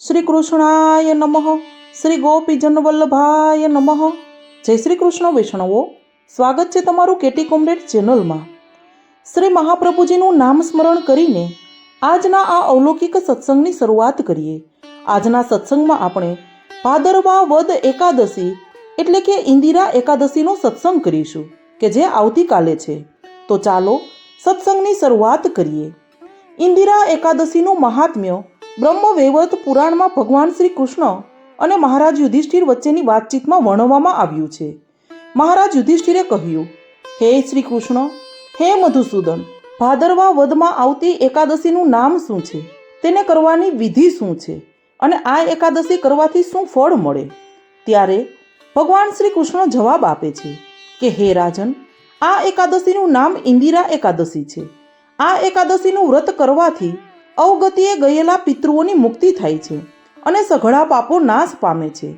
શ્રી કૃષ્ણાય નમઃ. શ્રી ગોપીજન વલ્લભાય નમઃ. જય શ્રી કૃષ્ણ વૈષ્ણવો. સ્વાગત છે તમારું કેટી કોમરેડ ચેનલમાં. શ્રી મહાપ્રભુજીનું નામ સ્મરણ કરીને આજના આ અવલૌકિક સત્સંગની શરૂઆત કરીએ. આજના સત્સંગમાં આપણે ભાદરવા વદ એકાદશી એટલે કે ઇન્દિરા એકાદશીનો સત્સંગ કરીશું, કે જે આવતીકાલે છે. તો ચાલો સત્સંગની શરૂઆત કરીએ. ઇન્દિરા એકાદશીનું મહાત્મ્ય બ્રહ્મવૈવર્ત પુરાણમાં ભગવાન શ્રી કૃષ્ણ અને મહારાજ યુધિષ્ઠિર વચ્ચેની વાતચીતમાં વર્ણવવામાં આવ્યું છે. મહારાજ યુધિષ્ઠિરે કહ્યું, હે શ્રી કૃષ્ણ, હે મધુસૂદન, ભાદરવા વદમાં આવતી એકાદશીનું નામ શું છે? તેને કરવાની વિધિ શું છે? અને આ એકાદશી કરવાથી શું ફળ મળે? ત્યારે ભગવાન શ્રી કૃષ્ણ જવાબ આપે છે કે, હે રાજન, આ એકાદશીનું નામ ઇન્દિરા એકાદશી છે. આ એકાદશીનું વ્રત કરવાથી અવગતિએ ગયેલા પિતૃઓની મુક્તિ થાય છે અને સઘળા પાપો નાશ પામે છે.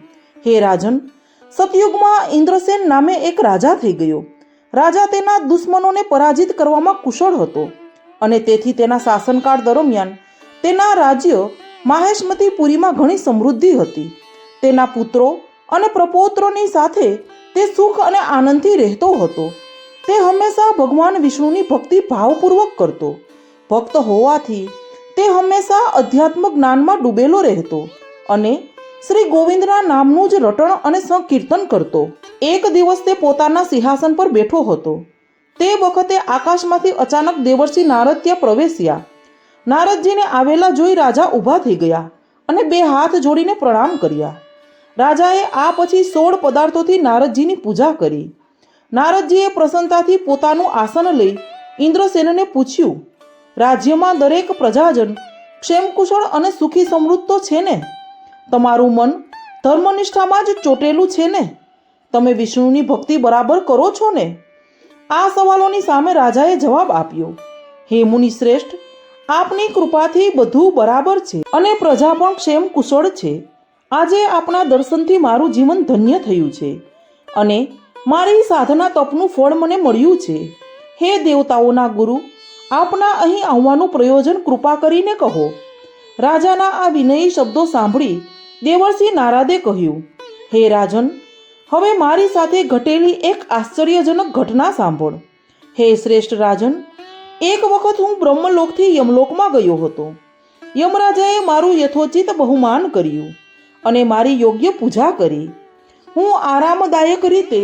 હે રાજન, સતયુગમાં ઇન્દ્રસેન નામે એક રાજા થઈ ગયો. રાજા તેના દુશ્મનોને પરાજિત કરવામાં કુશળ હતો અને તેથી તેના શાસનકાળ દરમિયાન તેના રાજ્ય માહેશમતીપુરીમાં ઘણી સમૃદ્ધિ હતી. તેના પુત્રો અને પ્રપૌત્રોની સાથે તે સુખ અને આનંદથી રહેતો હતો. તે હંમેશા ભગવાન વિષ્ણુની ભક્તિ ભાવપૂર્વક કરતો. ભક્ત હોવાથી તે હંમેશા અધ્યાત્મ જ્ઞાનમાં ડૂબેલો રહેતો અને શ્રી ગોવિંદના નામનું જ રટણ અને સંકીર્તન કરતો. એક દિવસ તે પોતાના સિંહાસન પર બેઠો હતો. તે વખતે આકાશમાંથી અચાનક દેવર્ષિ નારદ ત્યાં પ્રવેશ્યા. નારદજીને આવેલા જોઈ રાજા ઊભા થઈ ગયા અને બે હાથ જોડીને પ્રણામ કર્યા. રાજાએ આ પછી સોળ પદાર્થોથી નારદજીની પૂજા કરી. નારદજીએ પ્રસન્નતાથી પોતાનું આસન લઈ ઇન્દ્રસેનને પૂછ્યું રાજ્યમાં દરેક પ્રજાજન ક્ષેમકુશળ અને સુખી સમૃદ્ધ તો છે ને? તમારું મન ધર્મનિષ્ઠામાં જ ચોટેલું છે ને? તમે વિષ્ણુની ભક્તિ બરાબર કરો છો ને? આ સવાલોની સામે રાજાએ જવાબ આપ્યો, હે મુનિ શ્રેષ્ઠ, આપની કૃપાથી બધું બરાબર છે અને પ્રજા પણ ક્ષેમ કુશળ છે. આજે આપના દર્શનથી મારું જીવન ધન્ય થયું છે અને મારી સાધના તપનું ફળ મને મળ્યું છે. હે દેવતાઓના ગુરુ આપના અહીં આવવાનું પ્રયોજન કૃપા કરીને કહો. રાજાના આ વિનયી શબ્દો સાંભળી દેવર્ષિ નારાદે કહ્યું, હે રાજન, હવે મારી સાથે ઘટેલી એક આશ્ચર્યજનક ઘટના સાંભળ. હે શ્રેષ્ઠ રાજન, એક વખત હું બ્રહ્મલોકથી યમલોકમાં ગયો હતો. યમરાજાએ મારું યથોચિત બહુમાન કર્યું અને મારી યોગ્ય પૂજા કરી. હું આરામદાયક રીતે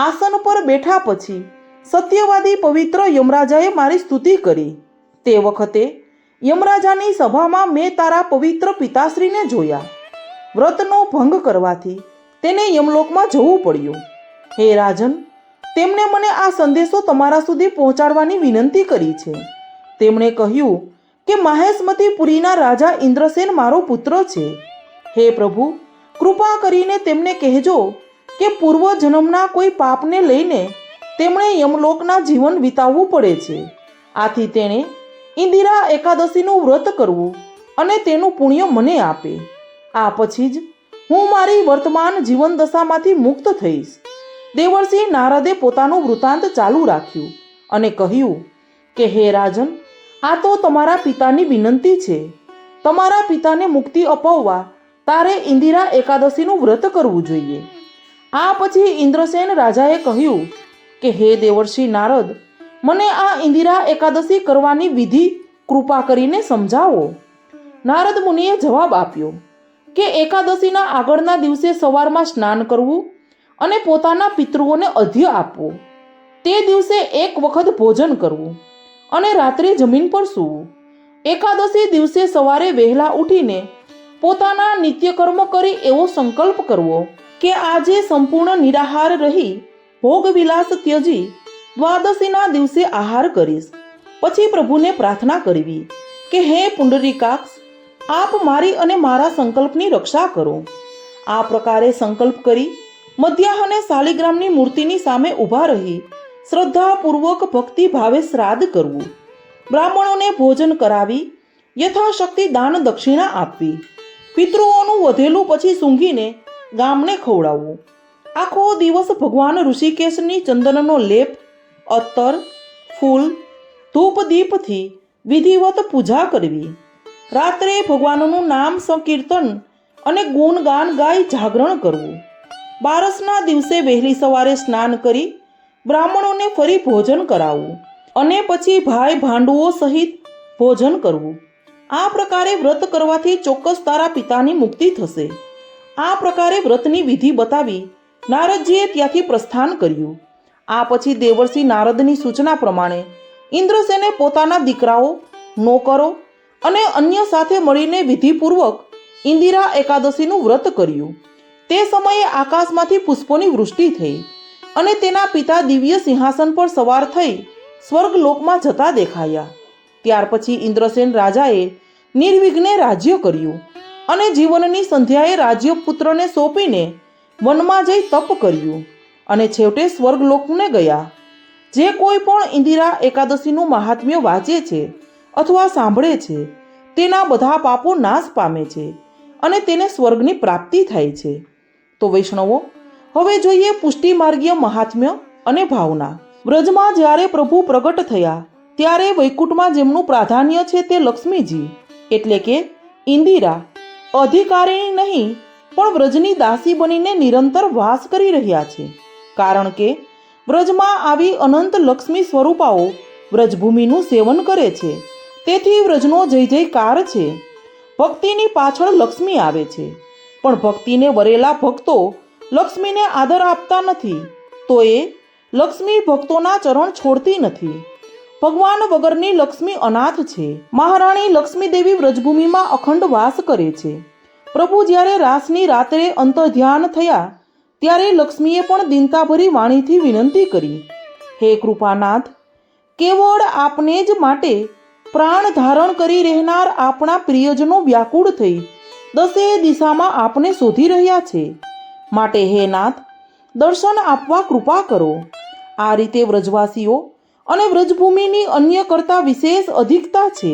આસન પર બેઠા પછી સત્યવાદી પવિત્ર યમરાજાએ મારી સ્તુતિ કરી. તે વખતે યમરાજાની સભામાં મેં તારા પવિત્ર પિતાશ્રીને જોયા. વ્રતનો ભંગ કરવાથી તેને યમલોકમાં જવું પડ્યું. હે રાજન, તેમણે મને આ સંદેશો તમારા સુધી પહોંચાડવાની વિનંતી કરી છે. તેમણે કહ્યું કે માહેશમતીપુરીના રાજા ઇન્દ્રસેન મારો પુત્ર છે. હે પ્રભુ, કૃપા કરીને તેમને કહેજો કે પૂર્વજન્મના કોઈ પાપને લઈને તેમણે યમલોકના જીવન વિતાવવું પડે છે. આથી તેણે ઇન્દિરા એકાદશીનું વ્રત કરવું અને તેનું પુણ્ય મને આપે. આ પછી જ હું મારી વર્તમાન જીવન દશામાંથી મુક્ત થઈશ. દેવર્ષિ નારદે પોતાનું વૃત્તાંત ચાલુ રાખ્યું અને કહ્યું કે, હે રાજન, આ તો તમારા પિતાની વિનંતી છે. તમારા પિતાને મુક્તિ અપાવવા તારે ઇન્દિરા એકાદશીનું વ્રત કરવું જોઈએ. આ પછી ઇન્દ્રસેન રાજાએ કહ્યું કે હે દેવર્ષિ નારદ, મને આ ઇન્દિરા એકાદશી કરવાની વિધિ કૃપા કરીને સમજાવો. નારદ મુનિએ જવાબ આપ્યો કે એકાદશીના આગળના દિવસે સવારમાં સ્નાન કરવું અને પોતાના પિતૃઓને અધ્ય આપવું. તે દિવસે એક વખત ભોજન કરવું અને રાત્રે જમીન પર સૂવું. એકાદશી દિવસે સવારે વહેલા ઉઠીને પોતાના નિત્યકર્મ કરી એવો સંકલ્પ કરવો કે આજે સંપૂર્ણ નિરાહાર રહી ભોગવિલાસ ત્યજી દ્વાદશીના દિવસે આહાર કરીશ. પછી પ્રભુને પ્રાર્થના કરવી કે, હે પુંડરીકાક્ષ આપ મારી અને મારા સંકલ્પની રક્ષા કરો. આ પ્રકારે સંકલ્પ કરી મધ્યાહને શાલિગ્રામની મૂર્તિની સામે ઊભા રહી શ્રદ્ધાપૂર્વક ભક્તિ ભાવે શ્રાદ્ધ કરવું. બ્રાહ્મણોને ભોજન કરાવી યથાશક્તિ દાન દક્ષિણા આપવી. પિતૃઓનું વધેલું પછી સૂંઘીને ગામને ખવડાવવું. આખો દિવસ ભગવાન ઋષિકેશની ચંદનનો લેપ અત્તર ફૂલ, ધૂપ દીપથી વિધિવત પૂજા કરવી. રાત્રે ભગવાનનું નામ સંકીર્તન અને ગુણગાન ગાઈ જાગરણ કરવું. બારસના દિવસે વહેલી સવારે સ્નાન કરી બ્રાહ્મણોને ફરી ભોજન કરાવવું અને પછી ભાઈ ભાંડુઓ સહિત ભોજન કરવું. આ પ્રકારે વ્રત કરવાથી ચોક્કસ તારા પિતાની મુક્તિ થશે. આ પ્રકારે વ્રતની વિધિ બતાવી નારદજીએ ત્યાંથી પ્રસ્થાન કર્યું. આ પછી દેવર્ષિ નારદની સૂચના પ્રમાણે ઇન્દ્રસેને પોતાના દીકરાઓ, નોકરો અને અન્ય સાથે મળીને વિધિપૂર્વક ઇન્દિરા એકાદશીનું વ્રત કર્યું. તે સમયે આકાશમાંથી પુષ્પોની વૃષ્ટિ થઈ અને તેના પિતા દિવ્ય સિંહાસન પર સવાર થઈ સ્વર્ગલોકમાં જતા દેખાયા. ત્યાર પછી ઇન્દ્રસેન રાજાએ નિર્વિઘ્ને રાજ્ય કર્યું અને જીવનની સંધ્યાએ રાજ્યપુત્રને સોંપીને વનમાં જઈ તપ કર્યું અને છેવટે સ્વર્ગલોકને ગયા. જે કોઈ પણ ઇન્દિરા એકાદશીનું મહાત્મ્ય વાંચે છે અથવા સાંભળે છે, તેના બધા પાપો નાશ પામે છે અને તેને સ્વર્ગની પ્રાપ્તિ થાય છે. તો વૈષ્ણવો, હવે જોઈએ પુષ્ટિ માર્ગીય મહાત્મ્ય અને ભાવના. વ્રજમાં જ્યારે પ્રભુ પ્રગટ થયા, ત્યારે વૈકુંઠમાં જેમનું પ્રાધાન્ય છે તે લક્ષ્મીજી. એટલે કે ઇન્દિરા. અધિકારીણી નહીં પણ વ્રજની દાસી બનીને નિરંતર વાસ કરી રહ્યા છે. કારણ કે વ્રજમાં આવી અનંત લક્ષ્મી સ્વરૂપાઓ વ્રજભૂમિનું સેવન કરે છે. તેથી વ્રજનો જય જયકાર છે. ભક્તિની પાછળ લક્ષ્મી આવે છે. પણ ભક્તિને વરેલા ભક્તો લક્ષ્મીને આદર આપતા નથી. તો એ લક્ષ્મી ભક્તોના ચરણ છોડતી નથી. ભગવાન વગરની લક્ષ્મી અનાથ છે. મહારાણી લક્ષ્મી દેવી વ્રજભૂમિમાં અખંડ વાસ કરે છે. પ્રભુ જ્યારે રાસની રાત્રે અંતર્ધ્યાન થયા, ત્યારે લક્ષ્મીએ પણ દિનતાભરી વાણીથી વિનંતી કરી, હે કૃપાનાથ, કેવળ આપને જ માટે પ્રાણ ધારણ કરી રહેનાર આપણા પ્રિયજનો વ્યાકુળ થઈ દસે દિશામાં આપને શોધી રહ્યા છે. માટે હે નાથ, દર્શન આપવા કૃપા કરો. આ રીતે વ્રજવાસીઓ અને વ્રજભૂમિની અન્ય કરતા વિશેષ અધિકતા છે.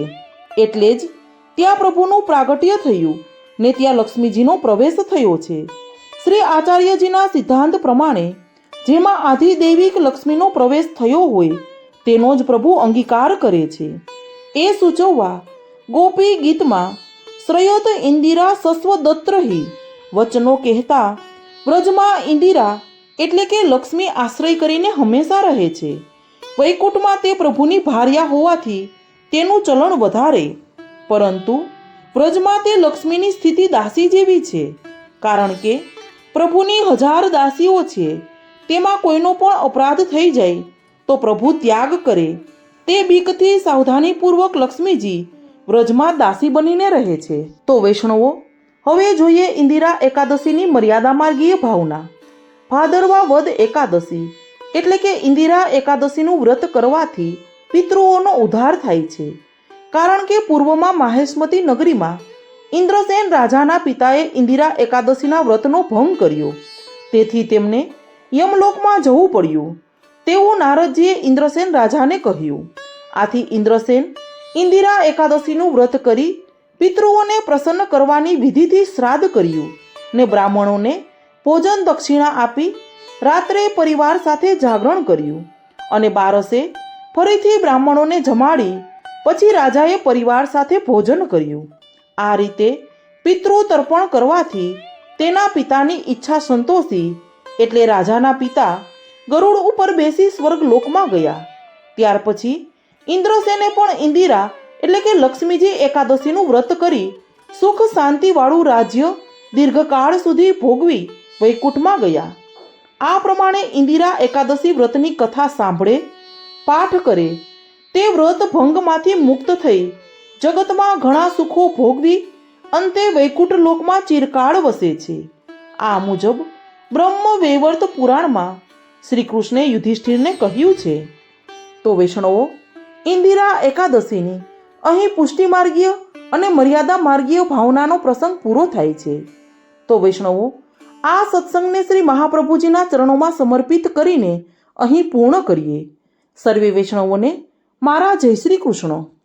એટલે જ ત્યાં પ્રભુનું પ્રાગટ્ય થયું. ને ત્યાં લક્ષ્મીજીનો પ્રવેશ થયો છે. શ્રી આચાર્યજીના સિદ્ધાંત પ્રમાણે જેમાં આધિદૈવિક લક્ષ્મીનો પ્રવેશ થયો હોય, તેનો જ પ્રભુ અંગીકાર કરે છે. એ સૂચવવા ગોપી ગીતમાં શ્રયત ઇન્દિરા સસ્વદત્રહી વચનો કહેતા, વ્રજમાં ઇન્દિરા એટલે કે લક્ષ્મી આશ્રય કરીને હંમેશા રહે છે. વૈકુંઠમાં તે પ્રભુની ભાર્યા હોવાથી તેનું ચલણ વધારે. પરંતુ વ્રજમાં તે લક્ષ્મીની સ્થિતિ દાસી જેવી છે, કારણ કે પ્રભુની હજાર દાસીઓ છે, તેમાં કોઈનો પણ અપરાધ થઈ જાય તો પ્રભુ ત્યાગ કરે. તે બીકથી સાવધાનીપૂર્વક લક્ષ્મીજી વ્રજમાં દાસી બનીને રહે છે. તો વૈષ્ણવો, હવે જોઈએ ઇન્દિરા એકાદશીની મર્યાદા માર્ગીય ભાવના. ભાદરવા વદ એકાદશી, એટલે કે ઇન્દિરા એકાદશીનું વ્રત કરવાથી પિતૃઓનો ઉદ્ધાર થાય છે. કારણ કે પૂર્વમાં માહેશમતી નગરીમાં ઇન્દ્રસેન રાજાના પિતાએ ઇન્દિરા એકાદશીના વ્રતનો ભંગ કર્યો. તેથી તેમને યમલોકમાં જવું પડ્યું. તેવું નારદજીએ ઇન્દ્રસેન રાજાને કહ્યું. આથી ઇન્દ્રસેન ઇન્દિરા એકાદશીનું વ્રત કરી પિતૃઓને પ્રસન્ન કરવાની વિધિથી શ્રાદ્ધ કર્યું ને બ્રાહ્મણોને ભોજન દક્ષિણા આપી રાત્રે પરિવાર સાથે જાગરણ કર્યું અને બારસે ફરીથી બ્રાહ્મણોને જમાડી પછી રાજાએ પરિવાર સાથે ભોજન કર્યું. આ રીતે પિતૃ તર્પણ કરવાથી તેના પિતાની ઈચ્છા સંતોષી એટલે રાજાના પિતા ગરુડ ઉપર બેસી સ્વર્ગ લોકમાં ગયા. ત્યાર પછી ઇન્દ્રસેને પણ ઇન્દિરા એટલે કે લક્ષ્મીજી એકાદશીનું વ્રત કરી સુખ શાંતિવાળું રાજ્ય દીર્ઘકાળ સુધી ભોગવી વૈકુંઠમાં ગયા. આ પ્રમાણે ઇન્દિરા એકાદશી વ્રતની કથા સાંભળે, પાઠ કરે તે વ્રત ભંગમાંથી મુક્ત થઈ. જગતમાં ઘણા સુખો ભોગવી અંતે વૈકુંઠ લોકમાં ચિરકાળ વસે છે. આ મુજબ બ્રહ્મ વૈવર્ત પુરાણમાં શ્રી કૃષ્ણે યુધિષ્ઠિરને કહ્યું છે. તો વૈષ્ણવો, ઇન્દિરા એકાદશીની અહીં પુષ્ટિ માર્ગીય અને મર્યાદા માર્ગીય ભાવનાનો પ્રસંગ પૂરો થાય છે. તો વૈષ્ણવો, આ સત્સંગને શ્રી મહાપ્રભુજીના ચરણોમાં સમર્પિત કરીને અહીં પૂર્ણ કરીએ. સર્વે વૈષ્ણવોને મારા જય શ્રી કૃષ્ણ.